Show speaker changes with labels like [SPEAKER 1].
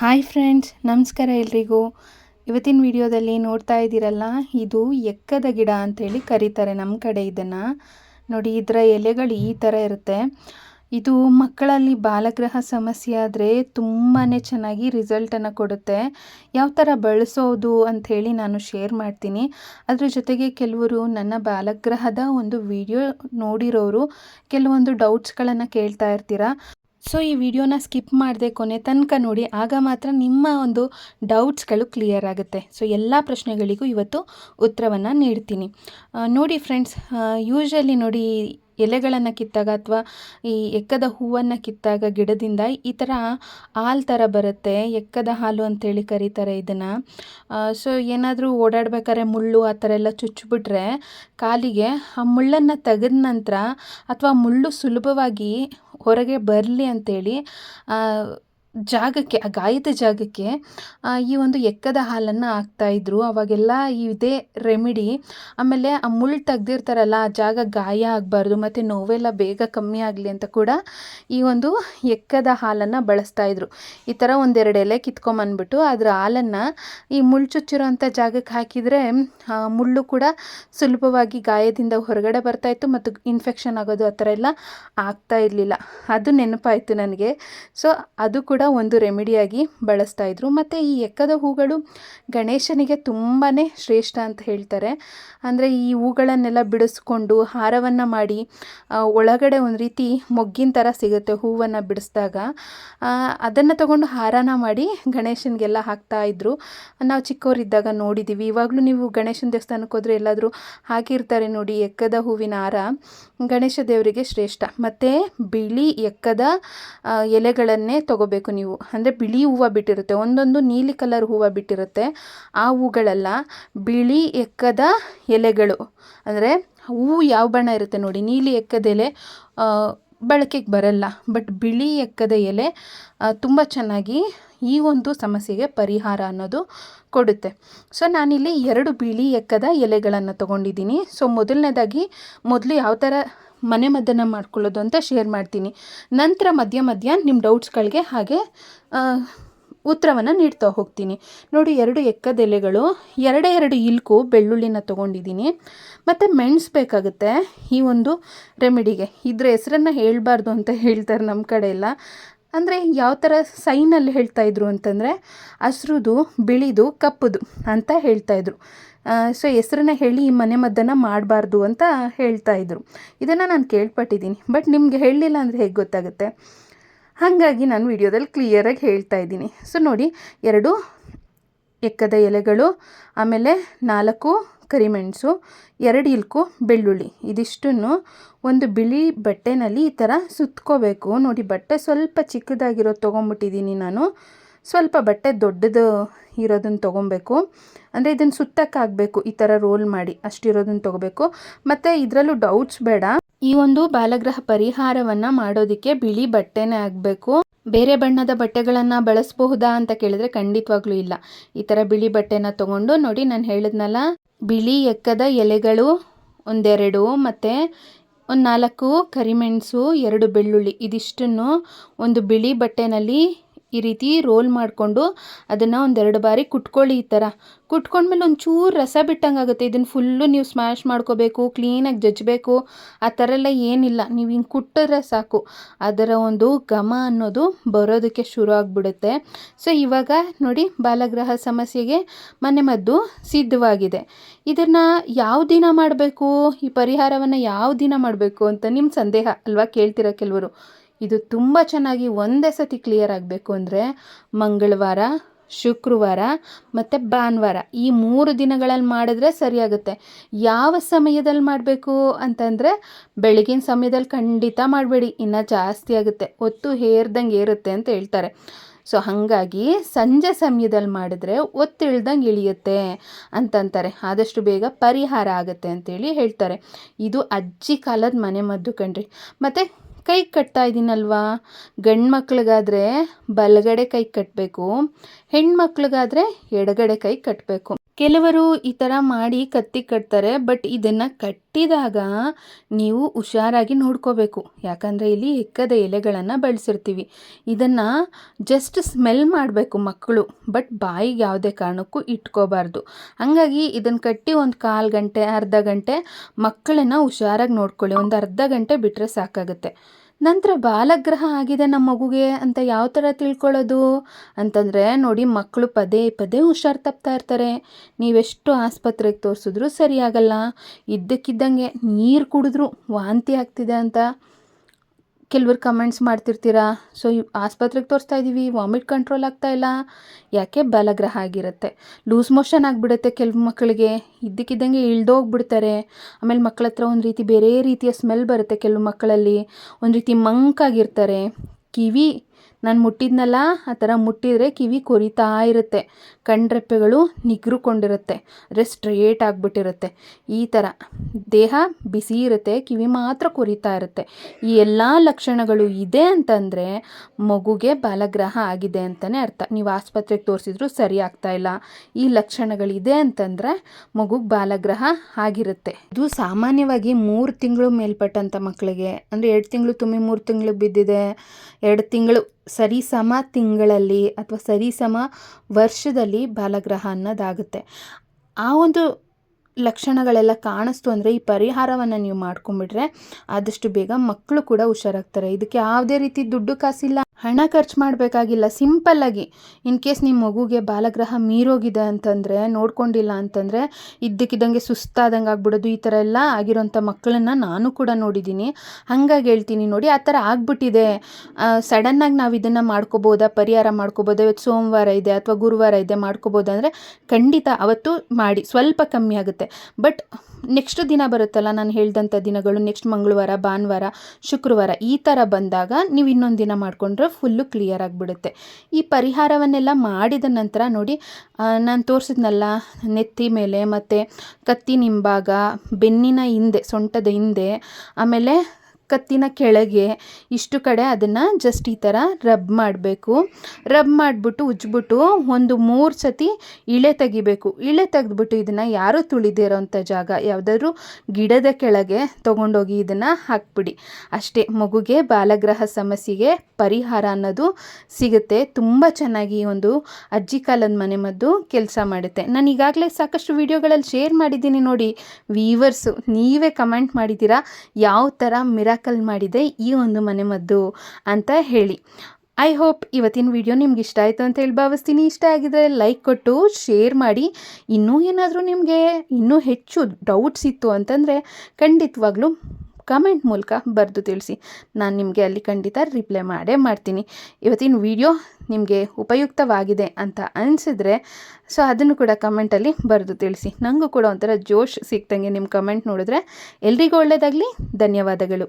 [SPEAKER 1] Hi friends, ನಮಸ್ಕಾರ ಎಲ್ರಿಗೂ. ಇವತ್ತಿನ ವಿಡಿಯೋದಲ್ಲಿ ನೋಡ್ತಾ ಇದ್ದೀರಲ್ಲ, ಇದು ಎಕ್ಕದ ಗಿಡ ಅಂಥೇಳಿ ಕರೀತಾರೆ ನಮ್ಮ ಕಡೆ ಇದನ್ನು. ನೋಡಿ, ಇದರ ಎಲೆಗಳು ಈ ಥರ ಇರುತ್ತೆ. ಇದು ಮಕ್ಕಳಲ್ಲಿ ಬಾಲಗ್ರಹ ಸಮಸ್ಯೆ ಆದರೆ ತುಂಬಾ ಚೆನ್ನಾಗಿ ರಿಸಲ್ಟನ್ನು ಕೊಡುತ್ತೆ. ಯಾವ ಥರ ಬಳಸೋದು ಅಂಥೇಳಿ ನಾನು ಶೇರ್ ಮಾಡ್ತೀನಿ. ಅದರ ಜೊತೆಗೆ ಕೆಲವರು ನನ್ನ ಬಾಲಗ್ರಹದ ಒಂದು ವಿಡಿಯೋ ನೋಡಿರೋರು, ಕೆಲವೊಂದು ಡೌಟ್ಸ್ಗಳನ್ನು ಕೇಳ್ತಾ ಇರ್ತೀರಾ. ಸೊ ಈ ವಿಡಿಯೋನ ಸ್ಕಿಪ್ ಮಾಡದೆ ಕೊನೆ ತನಕ ನೋಡಿ, ಆಗ ಮಾತ್ರ ನಿಮ್ಮ ಒಂದು ಡೌಟ್ಸ್ಗಳು ಕ್ಲಿಯರ್ ಆಗುತ್ತೆ. ಸೊ ಎಲ್ಲ ಪ್ರಶ್ನೆಗಳಿಗೂ ಇವತ್ತು ಉತ್ತರವನ್ನು ನೀಡ್ತೀನಿ. ನೋಡಿ ಫ್ರೆಂಡ್ಸ್ ಯೂಶಲಿ ನೋಡಿ ಎಲೆಗಳನ್ನು ಕಿತ್ತಾಗ ಅಥವಾ ಈ ಎಕ್ಕದ ಹೂವನ್ನು ಕಿತ್ತಾಗ ಗಿಡದಿಂದ ಈ ಥರ ಹಾಲು ಥರ ಬರುತ್ತೆ. ಎಕ್ಕದ ಹಾಲು ಅಂತೇಳಿ ಕರೀತಾರೆ ಇದನ್ನು. ಸೊ ಏನಾದರೂ ಓಡಾಡ್ಬೇಕಾದ್ರೆ ಮುಳ್ಳು ಆ ಥರ ಎಲ್ಲ ಚುಚ್ಚಿಬಿಟ್ರೆ ಕಾಲಿಗೆ ಆ ಮುಳ್ಳನ್ನು ತೆಗೆದ ನಂತರ ಅಥವಾ ಮುಳ್ಳು ಸುಲಭವಾಗಿ ಹೊರಗೆ ಬರಲಿ ಅಂತೇಳಿ ಜಾಗಕ್ಕೆ, ಆ ಗಾಯದ ಜಾಗಕ್ಕೆ ಈ ಒಂದು ಎಕ್ಕದ ಹಾಲನ್ನು ಹಾಕ್ತಾಯಿದ್ರು ಅವಾಗೆಲ್ಲ ಇದೇ ರೆಮಿಡಿ. ಆಮೇಲೆ ಆ ಮುಳ್ಳು ತೆಗ್ದಿರ್ತಾರಲ್ಲ, ಆ ಜಾಗ ಗಾಯ ಆಗಬಾರ್ದು, ಮತ್ತು ನೋವೆಲ್ಲ ಬೇಗ ಕಮ್ಮಿ ಆಗಲಿ ಅಂತ ಕೂಡ ಈ ಒಂದು ಎಕ್ಕದ ಹಾಲನ್ನು ಬಳಸ್ತಾಯಿದ್ರು ಈ ಥರ ಒಂದೆರಡು ಎಲೆ ಕಿತ್ಕೊಂಬಂದ್ಬಿಟ್ಟು ಅದರ ಹಾಲನ್ನು ಈ ಮುಳ್ಳು ಚುಚ್ಚಿರೋಂಥ ಜಾಗಕ್ಕೆ ಹಾಕಿದರೆ ಮುಳ್ಳು ಕೂಡ ಸುಲಭವಾಗಿ ಗಾಯದಿಂದ ಹೊರಗಡೆ ಬರ್ತಾಯಿತ್ತು ಮತ್ತು ಇನ್ಫೆಕ್ಷನ್ ಆಗೋದು ಆ ಥರ ಎಲ್ಲ ಆಗ್ತಾ ಇರಲಿಲ್ಲ. ಅದು ನೆನಪಾಯಿತು ನನಗೆ. ಸೊ, ಅದು ಕೂಡ ಒಂದು ರೆಮಿಡಿಯಾಗಿ ಬಳಸ್ತಾ ಇದ್ರು. ಮತ್ತು ಈ ಎಕ್ಕದ ಹೂಗಳು ಗಣೇಶನಿಗೆ ತುಂಬಾ ಶ್ರೇಷ್ಠ ಅಂತ ಹೇಳ್ತಾರೆ. ಅಂದರೆ ಈ ಹೂಗಳನ್ನೆಲ್ಲ ಬಿಡಿಸ್ಕೊಂಡು ಹಾರವನ್ನು ಮಾಡಿ ಒಳಗಡೆ ಒಂದು ರೀತಿ ಮೊಗ್ಗಿನ ಥರ ಸಿಗುತ್ತೆ ಹೂವನ್ನು ಬಿಡಿಸಿದಾಗ. ಅದನ್ನು ತಗೊಂಡು ಹಾರನ ಮಾಡಿ ಗಣೇಶನಿಗೆಲ್ಲ ಹಾಕ್ತಾ ಇದ್ರು. ನಾವು ಚಿಕ್ಕವರಿದ್ದಾಗ ನೋಡಿದ್ದೀವಿ ಇವಾಗಲೂ ನೀವು ಗಣೇಶನ ದೇವಸ್ಥಾನಕ್ಕೆ ಹೋದರೆ ಎಲ್ಲಾದರೂ ಹಾಕಿರ್ತಾರೆ ನೋಡಿ, ಎಕ್ಕದ ಹೂವಿನ ಹಾರ. ಗಣೇಶ ದೇವರಿಗೆ ಶ್ರೇಷ್ಠ. ಮತ್ತು ಬಿಳಿ ಎಕ್ಕದ ಎಲೆಗಳನ್ನೇ ತಗೋಬೇಕು. ನೀವು. ಅಂದರೆ ಬಿಳಿ ಹೂವು ಬಿಟ್ಟಿರುತ್ತೆ. ಒಂದೊಂದು ನೀಲಿ ಕಲರ್ ಹೂವು ಬಿಟ್ಟಿರುತ್ತೆ. ಆ ಹೂಗಳೆಲ್ಲ ಬಿಳಿ ಎಕ್ಕದ ಎಲೆಗಳು. ಅಂದರೆ ಹೂವು ಯಾವ ಬಣ್ಣ ಇರುತ್ತೆ ನೋಡಿ. ನೀಲಿ ಎಕ್ಕದ ಎಲೆ ಬಳಕೆಗೆ ಬರಲ್ಲ. ಬಟ್ ಬಿಳಿ ಎಕ್ಕದ ಎಲೆ ತುಂಬ ಚೆನ್ನಾಗಿ ಈ ಒಂದು ಸಮಸ್ಯೆಗೆ ಪರಿಹಾರ ಅನ್ನೋದು ಕೊಡುತ್ತೆ. ಸೊ ನಾನಿಲ್ಲಿ ಎರಡು ಬಿಳಿ ಎಕ್ಕದ ಎಲೆಗಳನ್ನು ತೊಗೊಂಡಿದ್ದೀನಿ. ಸೊ ಮೊದಲನೇದಾಗಿ ಮೊದಲು ಯಾವ ಥರ ಮನೆ ಮದ್ದನ್ನು ಮಾಡ್ಕೊಳ್ಳೋದು ಅಂತ ಶೇರ್ ಮಾಡ್ತೀನಿ. ನಂತರ ಮಧ್ಯ ಮಧ್ಯ ನಿಮ್ಮ ಡೌಟ್ಸ್ಗಳಿಗೆ ಹಾಗೆ ಉತ್ತರವನ್ನು ನೀಡ್ತಾ ಹೋಗ್ತೀನಿ. ನೋಡಿ, ಎರಡು ಎಕ್ಕದೆಲೆಗಳು, ಎರಡೇ ಎರಡು ಇಲ್ಕು ಬೆಳ್ಳುಳ್ಳಿನ ತೊಗೊಂಡಿದ್ದೀನಿ. ಮತ್ತು ಮೆಣಸು ಬೇಕಾಗುತ್ತೆ ಈ ಒಂದು ರೆಮಿಡಿಗೆ ಇದ್ರ ಹೆಸರನ್ನು ಹೇಳಬಾರ್ದು ಅಂತ ಹೇಳ್ತಾರೆ ನಮ್ಮ ಕಡೆ ಎಲ್ಲ. ಅಂದರೆ ಯಾವ ಥರ ಸೈನಲ್ಲಿ ಹೇಳ್ತಾಯಿದ್ರು ಅಂತಂದರೆ ಹಸ್ರದು, ಬಿಳಿದು, ಕಪ್ಪುದು ಅಂತ ಹೇಳ್ತಾಯಿದ್ರು ಸೊ ಹೆಸ್ರನ್ನ ಹೇಳಿ ಈ ಮನೆ ಮದ್ದನ್ನು ಮಾಡಬಾರ್ದು ಅಂತ ಹೇಳ್ತಾಯಿದ್ರು ಇದನ್ನು ನಾನು ಕೇಳ್ಪಟ್ಟಿದ್ದೀನಿ ಬಟ್ ನಿಮಗೆ ಹೇಳಲಿಲ್ಲ ಅಂದರೆ ಹೇಗೆ ಗೊತ್ತಾಗುತ್ತೆ? ಹಾಗಾಗಿ ನಾನು ವಿಡಿಯೋದಲ್ಲಿ ಕ್ಲಿಯರಾಗಿ ಹೇಳ್ತಾ ಇದ್ದೀನಿ. ಸೊ ನೋಡಿ, ಎರಡು ಎಕ್ಕದ ಎಲೆಗಳು, ಆಮೇಲೆ ನಾಲ್ಕು ಕರಿಮೆಣಸು, ಎರಡು ಇಲ್ಕು, ಬೆಳ್ಳುಳ್ಳಿ. ಇದಿಷ್ಟನ್ನು ಒಂದು ಬಿಳಿ ಬಟ್ಟೆನಲ್ಲಿ ಈ ಥರ ಸುತ್ಕೋಬೇಕು. ನೋಡಿ, ಬಟ್ಟೆ ಸ್ವಲ್ಪ ಚಿಕ್ಕದಾಗಿರೋದು ತೊಗೊಂಬಿಟ್ಟಿದ್ದೀನಿ ನಾನು. ಸ್ವಲ್ಪ ಬಟ್ಟೆ ದೊಡ್ಡದು ಇರೋದನ್ನು ತೊಗೊಬೇಕು. ಅಂದರೆ ಇದನ್ನು ಸುತ್ತಕ್ಕಾಗಬೇಕು, ಈ ಥರ ರೋಲ್ ಮಾಡಿ ಅಷ್ಟಿರೋದನ್ನು ತೊಗೋಬೇಕು. ಮತ್ತು ಇದರಲ್ಲೂ ಡೌಟ್ಸ್ ಬೇಡ. ಈ ಒಂದು ಬಾಲಗ್ರಹ ಪರಿಹಾರವನ್ನ ಮಾಡೋದಕ್ಕೆ ಬಿಳಿ ಬಟ್ಟೆನೇ ಆಗಬೇಕು. ಬೇರೆ ಬಣ್ಣದ ಬಟ್ಟೆಗಳನ್ನು ಬಳಸಬಹುದಾ ಅಂತ ಕೇಳಿದ್ರೆ ಖಂಡಿತವಾಗ್ಲೂ ಇಲ್ಲ. ಈ ಥರ ಬಿಳಿ ಬಟ್ಟೆನ ತಗೊಂಡು ನೋಡಿ ನಾನು ಹೇಳಿದ್ನಲ್ಲ, ಬಿಳಿ ಎಕ್ಕದ ಎಲೆಗಳು ಒಂದೆರಡು ಮತ್ತು ಒಂದು ನಾಲ್ಕು ಕರಿಮೆಣಸು ಎರಡು ಬೆಳ್ಳುಳ್ಳಿ, ಇದಿಷ್ಟನ್ನು ಒಂದು ಬಿಳಿ ಬಟ್ಟೆನಲ್ಲಿ ಈ ರೀತಿ ರೋಲ್ ಮಾಡಿಕೊಂಡು ಅದನ್ನು ಒಂದೆರಡು ಬಾರಿ ಕುಟ್ಕೊಳ್ಳಿ ಈ ಥರ. ಕುಟ್ಕೊಂಡ್ಮೇಲೆ ಒಂಚೂರು ರಸ ಬಿಟ್ಟಂಗೆ ಆಗುತ್ತೆ ಇದನ್ನು ಫುಲ್ಲು ನೀವು ಸ್ಮ್ಯಾಶ್ ಮಾಡ್ಕೋಬೇಕು, ಕ್ಲೀನಾಗಿ ಜಜ್ಜಬೇಕು. ಆ ಥರ ಎಲ್ಲ ಏನಿಲ್ಲ. ನೀವು ಹಿಂಗೆ ಕುಟ್ಟಿದ್ರೆ ಸಾಕು. ಅದರ ಒಂದು ಘಮ ಅನ್ನೋದು ಬರೋದಕ್ಕೆ ಶುರು ಆಗಿಬಿಡುತ್ತೆ. ಸೊ, ಇವಾಗ ನೋಡಿ ಬಾಲಗ್ರಹ ಸಮಸ್ಯೆಗೆ ಮನೆ ಮದ್ದು ಸಿದ್ಧವಾಗಿದೆ. ಇದನ್ನು ಯಾವ ದಿನ ಮಾಡಬೇಕು? ಈ ಪರಿಹಾರವನ್ನು ಯಾವ ದಿನ ಮಾಡಬೇಕು ಅಂತ ನಿಮ್ಮ ಸಂದೇಹ ಅಲ್ವಾ ಕೇಳ್ತಿರೋ ಕೆಲವರು? ಇದು ತುಂಬ ಚೆನ್ನಾಗಿ ಒಂದೇ ಸತಿ ಕ್ಲಿಯರ್ ಆಗಬೇಕು ಅಂದರೆ ಮಂಗಳವಾರ, ಶುಕ್ರವಾರ ಮತ್ತು ಭಾನುವಾರ. ಈ ಮೂರು ದಿನಗಳಲ್ಲಿ ಮಾಡಿದ್ರೆ ಸರಿಯಾಗುತ್ತೆ. ಯಾವ ಸಮಯದಲ್ಲಿ ಮಾಡಬೇಕು ಅಂತಂದರೆ ಬೆಳಗಿನ ಸಮಯದಲ್ಲಿ ಖಂಡಿತ ಮಾಡಬೇಡಿ. ಇನ್ನೂ ಜಾಸ್ತಿ ಆಗುತ್ತೆ. ಹೊತ್ತು ಹೇರ್ದಂಗೆ ಏರುತ್ತೆ ಅಂತ ಹೇಳ್ತಾರೆ. ಸೊ ಹಾಗಾಗಿ ಸಂಜೆ ಸಮಯದಲ್ಲಿ ಮಾಡಿದ್ರೆ ಒತ್ತಿಳ್ದಂಗೆ ಇಳಿಯುತ್ತೆ ಅಂತಂತಾರೆ. ಆದಷ್ಟು ಬೇಗ ಪರಿಹಾರ ಆಗುತ್ತೆ ಅಂತೇಳಿ ಹೇಳ್ತಾರೆ. ಇದು ಅಜ್ಜಿ ಕಾಲದ ಮನೆ ಮದ್ದು ಕಣ್ರಿ. ಮತ್ತು ಕೈ ಕಟ್ತಾ ಇದ್ದೀನಲ್ವಾ ಗಂಡು ಮಕ್ಳಿಗಾದರೆ ಬಲಗಡೆ ಕೈ ಕಟ್ಟಬೇಕು ಹೆಣ್ಮಕ್ಳಿಗಾದರೆ ಎಡಗಡೆ ಕೈ ಕಟ್ಟಬೇಕು ಕೆಲವರು ಈ ಥರ ಮಾಡಿ ಕತ್ತಿ ಕಟ್ತಾರೆ, ಬಟ್ ಇದನ್ನು ಕಟ್ಟಿದಾಗ ನೀವು ಹುಷಾರಾಗಿ ನೋಡ್ಕೋಬೇಕು. ಯಾಕಂದರೆ ಇಲ್ಲಿ ಎಕ್ಕದ ಎಲೆಗಳನ್ನು ಬಳಸಿರ್ತೀವಿ. ಇದನ್ನು ಜಸ್ಟ್ ಸ್ಮೆಲ್ ಮಾಡಬೇಕು ಮಕ್ಕಳು, ಬಟ್ ಬಾಯಿಗೆ ಯಾವುದೇ ಕಾರಣಕ್ಕೂ ಇಟ್ಕೋಬಾರ್ದು. ಹಾಗಾಗಿ ಇದನ್ನು ಕಟ್ಟಿ ಒಂದು ಕಾಲು ಗಂಟೆ, ಅರ್ಧ ಗಂಟೆ ಮಕ್ಕಳನ್ನು ಹುಷಾರಾಗಿ ನೋಡ್ಕೊಳ್ಳಿ. ಒಂದು ಅರ್ಧ ಗಂಟೆ ಬಿಟ್ಟರೆ ಸಾಕಾಗುತ್ತೆ. ನಂತರ ಬಾಲಗ್ರಹ ಆಗಿದೆ ನಮ್ಮ ಮಗುಗೆ ಅಂತ ಯಾವ ಥರ ತಿಳ್ಕೊಳ್ಳೋದು? ಅಂತಂದರೆ, ನೋಡಿ, ಮಕ್ಕಳು ಪದೇ ಪದೇ ಹುಷಾರು ತಪ್ತಾ ಇರ್ತಾರೆ. ನೀವೆಷ್ಟು ಆಸ್ಪತ್ರೆಗೆ ತೋರಿಸಿದ್ರೂ ಸರಿಯಾಗಲ್ಲ. ಇದ್ದಕ್ಕಿದ್ದಂಗೆ ನೀರು ಕುಡಿದ್ರು ವಾಂತಿ ಆಗ್ತಿದೆ ಅಂತ. ಕೆಲವ್ರು ಕಮೆಂಟ್ಸ್ ಮಾಡ್ತಿರ್ತೀರಾ? ಸೊ ಆಸ್ಪತ್ರೆಗೆ ತೋರಿಸ್ತಾ ಇದ್ದೀವಿ ವಾಮಿಟ್ ಕಂಟ್ರೋಲ್ ಆಗ್ತಾ ಇಲ್ಲ. ಯಾಕೆ ಬಲಗ್ರಹ ಆಗಿರುತ್ತೆ? ಲೂಸ್ ಮೋಷನ್ ಆಗಿಬಿಡುತ್ತೆ ಕೆಲವು ಮಕ್ಕಳಿಗೆ ಇದ್ದಕ್ಕಿದ್ದಂಗೆ ಇಳ್ದೋಗ್ಬಿಡ್ತಾರೆ ಆಮೇಲೆ ಮಕ್ಕಳ ಹತ್ರ ಒಂದು ರೀತಿ ಬೇರೆ ರೀತಿಯ ಸ್ಮೆಲ್ ಬರುತ್ತೆ ಕೆಲವು ಮಕ್ಕಳಲ್ಲಿ. ಒಂದು ರೀತಿ ಮಂಕಾಗಿರ್ತಾರೆ. ಕಿವಿ ನಾನು ಮುಟ್ಟಿದ್ನಲ್ಲ, ಆ ಥರ ಮುಟ್ಟಿದರೆ ಕಿವಿ ಕೊರಿತಾ ಇರುತ್ತೆ. ಕಣ್ರೆಪ್ಪೆಗಳು ನಿಗ್ರುಕೊಂಡಿರುತ್ತೆ. ಅಂದರೆ ಸ್ಟ್ರೇಟ್ ಆಗಿಬಿಟ್ಟಿರುತ್ತೆ. ಈ ಥರ. ದೇಹ ಬಿಸಿ ಇರುತ್ತೆ, ಕಿವಿ ಮಾತ್ರ ಕೊರಿತಾ ಇರುತ್ತೆ. ಈ ಎಲ್ಲ ಲಕ್ಷಣಗಳು ಇದೆ ಅಂತಂದರೆ ಮಗುಗೆ ಬಾಲಗ್ರಹ ಆಗಿದೆ ಅಂತಲೇ ಅರ್ಥ. ನೀವು ಆಸ್ಪತ್ರೆಗೆ ತೋರಿಸಿದ್ರು ಸರಿ ಆಗ್ತಾ ಇಲ್ಲ. ಈ ಲಕ್ಷಣಗಳಿದೆ ಅಂತಂದರೆ ಮಗುಗೆ ಬಾಲಗ್ರಹ ಆಗಿರುತ್ತೆ. ಇದು ಸಾಮಾನ್ಯವಾಗಿ ಮೂರು ತಿಂಗಳು ಮೇಲ್ಪಟ್ಟಂಥ ಮಕ್ಕಳಿಗೆ ಅಂದರೆ ಎರಡು ತಿಂಗಳು ತುಂಬಿ ಮೂರು ತಿಂಗಳು ಬಿದ್ದಿದೆ. ಎರಡು ತಿಂಗಳು ಸರಿಸಮ ತಿಂಗಳಲ್ಲಿ ಅಥವಾ ಸರಿಸಮ ವರ್ಷದಲ್ಲಿ ಬಾಲಗ್ರಹ ಅನ್ನೋದಾಗುತ್ತೆ ಆ ಒಂದು ಲಕ್ಷಣಗಳೆಲ್ಲ ಕಾಣಿಸ್ತು ಅಂದರೆ ಈ ಪರಿಹಾರವನ್ನು ನೀವು ಮಾಡ್ಕೊಂಬಿಟ್ರೆ ಆದಷ್ಟು ಬೇಗ ಮಕ್ಕಳು ಕೂಡ ಹುಷಾರಾಗ್ತಾರೆ. ಇದಕ್ಕೆ ಯಾವುದೇ ರೀತಿ ದುಡ್ಡು ಕಾಸಿಲ್ಲ. ಹಣ ಖರ್ಚು ಮಾಡಬೇಕಾಗಿಲ್ಲ. ಸಿಂಪಲ್ಲಾಗಿ ಇನ್ ಕೇಸ್ ನಿಮ್ಮ ಮಗುಗೆ ಬಾಲಗ್ರಹ ಮೀರೋಗಿದೆ ಅಂತಂದರೆ, ನೋಡ್ಕೊಂಡಿಲ್ಲ ಅಂತಂದರೆ, ಇದ್ದಕ್ಕಿದ್ದಂಗೆ ಸುಸ್ತಾದಂಗೆ ಆಗ್ಬಿಡೋದು, ಈ ಥರ ಎಲ್ಲ ಆಗಿರೋಂಥ ಮಕ್ಕಳನ್ನ ನಾನು ಕೂಡ ನೋಡಿದ್ದೀನಿ. ಹಾಗಾಗಿ ಹೇಳ್ತೀನಿ ನೋಡಿ, ಆ ಥರ ಆಗ್ಬಿಟ್ಟಿದೆ. ಸಡನ್ನಾಗಿ ನಾವು ಇದನ್ನು ಮಾಡ್ಕೋಬೋದಾ? ಪರಿಹಾರ ಮಾಡ್ಕೋಬೋದಾ? ಇವತ್ತು ಸೋಮವಾರ ಇದೆ ಅಥವಾ ಗುರುವಾರ ಇದೆ, ಮಾಡ್ಕೋಬೋದಾ? ಅಂದರೆ ಖಂಡಿತ ಅವತ್ತು ಮಾಡಿ, ಸ್ವಲ್ಪ ಕಮ್ಮಿ ಆಗುತ್ತೆ. ಬಟ್ ನೆಕ್ಸ್ಟ್ ದಿನ ಬರುತ್ತಲ್ಲ ನಾನು ಹೇಳಿದಂಥ ದಿನಗಳು ನೆಕ್ಸ್ಟ್ ಮಂಗಳವಾರ, ಭಾನುವಾರ, ಶುಕ್ರವಾರ ಈ ಥರ ಬಂದಾಗ ನೀವು ಇನ್ನೊಂದು ದಿನ ಮಾಡಿಕೊಂಡ್ರೆ ಫುಲ್ಲು ಕ್ಲಿಯರ್ ಆಗಿಬಿಡುತ್ತೆ. ಈ ಪರಿಹಾರವನ್ನೆಲ್ಲ ಮಾಡಿದ ನಂತರ ನೋಡಿ ನಾನು ತೋರಿಸಿದ್ನಲ್ಲ, ನೆತ್ತಿ ಮೇಲೆ ಮತ್ತು ಕತ್ತಿ ನಿಂಬಾಗ, ಬೆನ್ನಿನ ಹಿಂದೆ, ಸೊಂಟದ ಹಿಂದೆ, ಆಮೇಲೆ ಕತ್ತಿನ ಕೆಳಗೆ ಇಷ್ಟು ಕಡೆ ಅದನ್ನು ಜಸ್ಟ್ ಈ ಥರ ರಬ್ ಮಾಡಬೇಕು. ರಬ್ ಮಾಡಿಬಿಟ್ಟು ಉಜ್ಜಿಬಿಟ್ಟು ಒಂದು ಮೂರು ಸತಿ ಇಳೆ ತೆಗಿಬೇಕು. ಇಳೆ ತೆಗೆದ್ಬಿಟ್ಟು ಇದನ್ನು ಯಾರೂ ತುಳಿದಿರೋಂಥ ಜಾಗ, ಯಾವುದಾದ್ರೂ ಗಿಡದ ಕೆಳಗೆ ತೊಗೊಂಡೋಗಿ ಇದನ್ನು ಹಾಕ್ಬಿಡಿ. ಅಷ್ಟೇ, ಮಗುಗೆ ಬಾಲಗ್ರಹ ಸಮಸ್ಯೆಗೆ ಪರಿಹಾರ ಅನ್ನೋದು ಸಿಗುತ್ತೆ. ತುಂಬ ಚೆನ್ನಾಗಿ ಒಂದು ಅಜ್ಜಿ ಕಾಲದ ಮನೆಮದ್ದು ಕೆಲಸ ಮಾಡುತ್ತೆ. ನಾನು ಈಗಾಗಲೇ ಸಾಕಷ್ಟು ವಿಡಿಯೋಗಳಲ್ಲಿ ಶೇರ್ ಮಾಡಿದ್ದೀನಿ ನೋಡಿ ವೀವರ್ಸು ನೀವೇ ಕಮೆಂಟ್ ಮಾಡಿದ್ದೀರಾ? ಯಾವ ಥರ ಮಿರಾಕಲ್ ಮಾಡಿದೆ ಈ ಒಂದು ಮನೆಮದ್ದು ಅಂತ ಹೇಳಿ. ಐ ಹೋಪ್ ಇವತ್ತಿನ ವಿಡಿಯೋ ನಿಮ್ಗೆ ಇಷ್ಟ ಆಯಿತು ಅಂತ ಹೇಳಿ ಭಾವಿಸ್ತೀನಿ. ಇಷ್ಟ ಆಗಿದ್ರೆ ಲೈಕ್ ಕೊಟ್ಟು ಶೇರ್ ಮಾಡಿ. ಇನ್ನೂ ಏನಾದರೂ ನಿಮಗೆ ಇನ್ನೂ ಹೆಚ್ಚು ಡೌಟ್ಸ್ ಇತ್ತು ಅಂತಂದರೆ ಖಂಡಿತವಾಗ್ಲೂ ಕಮೆಂಟ್ ಮೂಲಕ ಬರೆದು ತಿಳಿಸಿ. ನಾನು ನಿಮಗೆ ಅಲ್ಲಿ ಖಂಡಿತ ರಿಪ್ಲೈ ಮಾಡೇ ಮಾಡ್ತೀನಿ. ಇವತ್ತಿನ ವಿಡಿಯೋ ನಿಮಗೆ ಉಪಯುಕ್ತವಾಗಿದೆ ಅಂತ ಅನಿಸಿದ್ರೆ ಸೊ ಅದನ್ನು ಕೂಡ ಕಮೆಂಟಲ್ಲಿ ಬರೆದು ತಿಳಿಸಿ. ನನಗೂ ಕೂಡ ಒಂಥರ ಜೋಶ್ ಸಿಕ್ತಂಗೆ ನಿಮ್ಮ ಕಮೆಂಟ್ ನೋಡಿದ್ರೆ. ಎಲ್ರಿಗೂ ಒಳ್ಳೆಯದಾಗಲಿ ಧನ್ಯವಾದಗಳು.